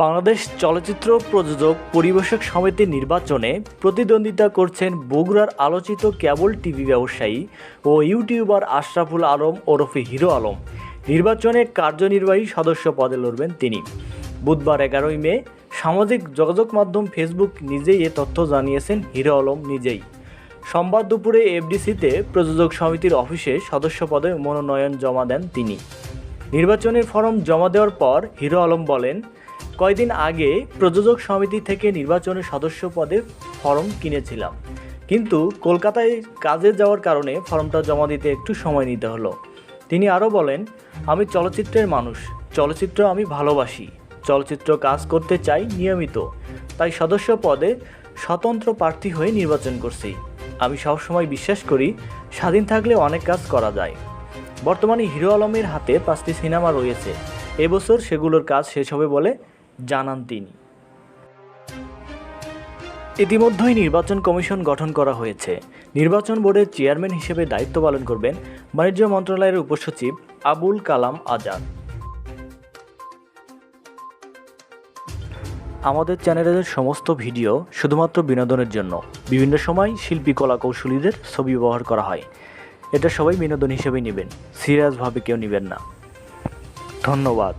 বাংলাদেশ চলচ্চিত্র প্রযোজক পরিবেশক সমিতির নির্বাচনে প্রতিদ্বন্দ্বিতা করছেন বগুড়ার আলোচিত কেবল টিভি ব্যবসায়ী ও ইউটিউবার আশরাফুল আলম ওরফে হিরো আলম। নির্বাচনে কার্যনির্বাহী সদস্য পদে লড়বেন তিনি। বুধবার এগারোই মে সামাজিক যোগাযোগ মাধ্যম ফেসবুক নিজেই এ তথ্য জানিয়েছেন হিরো আলম নিজেই। সোমবার দুপুরে এফডিসিতে প্রযোজক সমিতির অফিসে সদস্য পদে মনোনয়ন জমা দেন তিনি। নির্বাচনের ফরম জমা দেওয়ার পর হিরো আলম বলেন কয়দিন আগে প্রযোজক সমিতি থেকে নির্বাচনের সদস্য পদে ফর্ম কিনেছিলাম। কিন্তু কলকাতায় কাজে যাওয়ার কারণে ফর্মটা জমা দিতে একটু সময় নিতে হলো। তিনি আরও বলেন, আমি চলচ্চিত্রের মানুষ। চলচ্চিত্র আমি ভালোবাসি। চলচ্চিত্র কাজ করতে চাই নিয়মিত। তাই সদস্য পদে স্বতন্ত্র প্রার্থী হয়ে নির্বাচন করছি। আমি সবসময় বিশ্বাস করি, স্বাধীন থাকলে অনেক কাজ করা যায়। বর্তমানে হিরো আলমের হাতে পাঁচটি সিনেমা রয়েছে। এবছর সেগুলোর কাজ শেষ হবে বলে জানান তিনি। ইতিমধ্যেই নির্বাচন কমিশন গঠন করা হয়েছে। নির্বাচন বোর্ডের চেয়ারম্যান হিসেবে দায়িত্ব পালন করবেন বাণিজ্য মন্ত্রণালয়ের উপসচিব আবুল কালাম আজাদ। আমাদের চ্যানেলের সমস্ত ভিডিও শুধুমাত্র বিনোদনের জন্য। বিভিন্ন সময় শিল্পী কলা কৌশলীদের ছবি ব্যবহার করা হয়। এটা সবাই বিনোদন হিসেবেই নেবেন। সিরিয়াসভাবে কেউ নেবেন না। ধন্যবাদ।